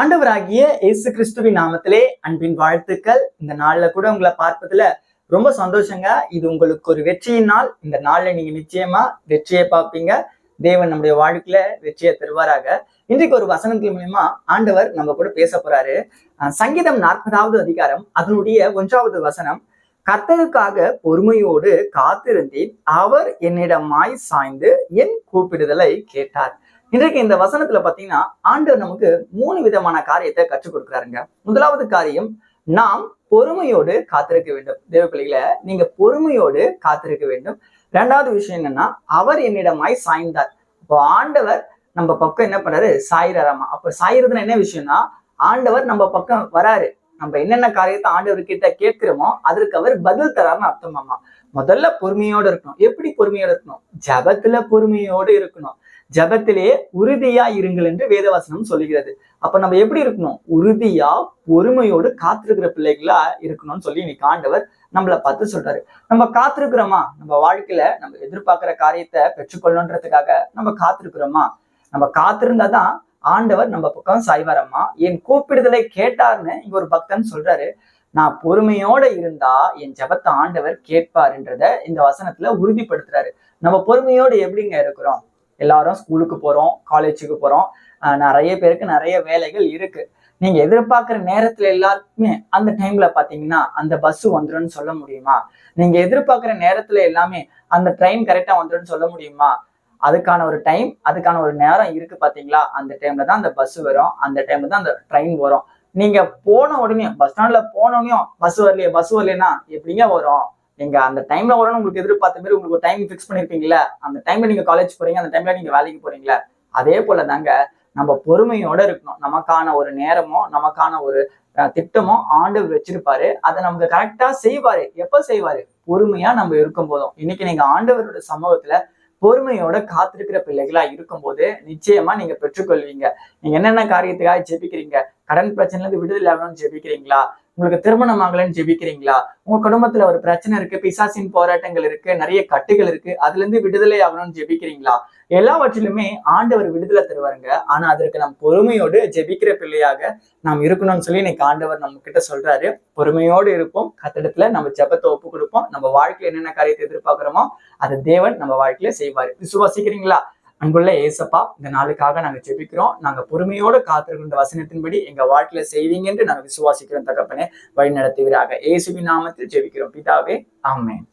ஆண்டவராகிய இயேசு கிறிஸ்துவின் நாமத்திலே அன்பின் வாழ்த்துக்கள். இந்த நாள்ல கூட உங்களை பார்ப்பதுல ரொம்ப சந்தோஷங்க. இது உங்களுக்கு ஒரு வெற்றியின் நாள். இந்த நாள்ல நீங்க நிச்சயமா வெற்றியை பார்ப்பீங்க. தேவன் நம்முடைய வாழ்க்கையில வெற்றியை தருவாராக. இன்றைக்கு ஒரு வசனத்தின் மூலியமா ஆண்டவர் நம்ம கூட பேச போறாரு. சங்கீதம் நாற்பதாவது அதிகாரம் அதனுடைய ஒன்றாவது வசனம் கர்த்தருக்காக பொறுமையோடு காத்திருந்தேன். அவர் என்னிடமாய் சாய்ந்து என் கூப்பிடுதலை கேட்டார். இன்றைக்கு இந்த வசனத்துல பாத்தீங்கன்னா ஆண்டவர் நமக்கு மூணு விதமான காரியத்தை கற்றுக் கொடுக்குறாருங்க. முதலாவது காரியம் நாம் பொறுமையோடு காத்திருக்க வேண்டும். தேவ பிள்ளைகளை நீங்க பொறுமையோடு காத்திருக்க வேண்டும். ரெண்டாவது விஷயம் என்னன்னா அவர் என்னிடமாய் சாய்ந்தார். இப்போ ஆண்டவர் நம்ம பக்கம் என்ன பண்றாரு சாயிராராமா அப்ப சாயிறதுன்னு என்ன விஷயம்னா ஆண்டவர் நம்ம பக்கம் வராரு. நம்ம என்னென்ன காரியத்தை ஆண்டவர் கிட்ட கேட்கிறோமோ அதற்கு அவர் பதில் தராருன்னு அர்த்தமாமா. முதல்ல பொறுமையோடு இருக்கணும். எப்படி பொறுமையோடு இருக்கணும்? ஜபத்துல பொறுமையோடு இருக்கணும். ஜபத்திலே உறுதியா இருங்கள் என்று வேதவசனம் சொல்லுகிறது. அப்ப நம்ம எப்படி இருக்கணும்? உறுதியா பொறுமையோடு காத்திருக்கிற பிள்ளைகளா இருக்கணும்னு சொல்லி இன்னைக்கு ஆண்டவர் நம்மளை பார்த்து சொல்றாரு. நம்ம காத்திருக்கிறோமா? நம்ம வாழ்க்கையில நம்ம எதிர்பார்க்கிற காரியத்தை பெற்றுக்கொள்ளணுன்றதுக்காக நம்ம காத்திருக்கிறோமா? நம்ம காத்திருந்தாதான் ஆண்டவர் நம்ம பக்கம் சாய்வாரம்மா என் கூப்பிடுதலை கேட்டார்னு இங்க ஒரு பக்தன் சொல்றாரு. நான் பொறுமையோட இருந்தா என் ஜபத்தை ஆண்டவர் கேட்பாருன்றத இந்த வசனத்துல உறுதிப்படுத்துறாரு. நம்ம பொறுமையோடு எப்படிங்க இருக்கிறோம்? எல்லாரும் ஸ்கூலுக்கு போறோம் காலேஜுக்கு போறோம். நிறைய பேருக்கு நிறைய வேலைகள் இருக்கு. நீங்க எதிர்பார்க்குற நேரத்துல எல்லாருக்குமே அந்த டைம்ல பாத்தீங்கன்னா அந்த பஸ் வந்துடும் சொல்ல முடியுமா? நீங்க எதிர்பார்க்குற நேரத்துல எல்லாமே அந்த ட்ரெயின் கரெக்டா வந்துடும் சொல்ல முடியுமா? அதுக்கான ஒரு டைம் அதுக்கான ஒரு நேரம் இருக்கு பாத்தீங்களா? அந்த டைம்ல தான் அந்த பஸ் வரும். அந்த டைம்ல தான் அந்த ட்ரெயின் வரும். நீங்க போன உடனே பஸ் ஸ்டாண்ட்ல போன உடனே பஸ் வரலையே பஸ் வரலைன்னா எப்படிங்க வரும்? நீங்க அந்த டைம்ல வரணும் உங்களுக்கு எதிர்பார்த்த மாதிரி உங்களுக்கு ஒரு டைம் ஃபிக்ஸ் பண்ணிருப்பீங்களா அந்த டைம்ல நீங்க காலேஜ் போறீங்க அந்த டைம்ல நீங்க வேலைக்கு போறீங்களா அதே போல தாங்க நம்ம பொறுமையோட இருக்கணும். நமக்கான ஒரு நேரமோ நமக்கான ஒரு திட்டமோ ஆண்டவர் வச்சிருப்பாரு. அதை நமக்கு கரெக்டா செய்வாரு. எப்ப செய்வாரு? பொறுமையா நம்ம இருக்கும் போதும் இன்னைக்கு நீங்க ஆண்டவரோட சமூகத்துல பொறுமையோட காத்திருக்கிற பிள்ளைகளா இருக்கும்போது நிச்சயமா நீங்க பெற்றுக்கொள்வீங்க. நீங்க என்னென்ன காரியத்துக்காக ஜெபிக்கிறீங்க? கடன் பிரச்சனைல இருந்து விடுதலை ஆகணும்னு ஜெபிக்கிறீங்களா? உங்களுக்கு திருமணம் ஆகலன்னு ஜெபிக்கிறீங்களா? உங்க குடும்பத்துல ஒரு பிரச்சனை இருக்கு பிசாசின் போராட்டங்கள் இருக்கு நிறைய கட்டுகள் இருக்கு அதுல இருந்து விடுதலை ஆகணும்னு ஜெபிக்கிறீங்களா? எல்லாவற்றிலுமே ஆண்டவர் விடுதலை தருவாருங்க. ஆனா அதற்கு நாம் பொறுமையோடு ஜெபிக்கிற பிள்ளையாக நாம் இருக்கணும்னு சொல்லி இன்னைக்கு ஆண்டவர் நம்ம கிட்ட சொல்றாரு. பொறுமையோடு இருப்போம். கத்திடத்துல நம்ம ஜெபத்தை ஒப்பு கொடுப்போம் நம்ம வாழ்க்கையில என்னென்ன காரியத்தை எதிர்பார்க்கிறோமோ அதை தேவன் நம்ம வாழ்க்கையில செய்வாரு. விசுவாசிக்கிறீங்களா? அன்புள்ள ஏசப்பா இந்த நாளுக்காக நாங்க ஜெபிக்கிறோம். நாங்க பொறுமையோடு காத்திருக்கிற இந்த வசனத்தின்படி எங்க வாழ்க்கையில செய்வீங்க என்று நாங்க விசுவாசிக்கிறோம் தகப்பனே. வழி நடத்துவீராக இயேசுவின் நாமத்தில் ஜெபிக்கிறோம். பிதாவே ஆமேன்.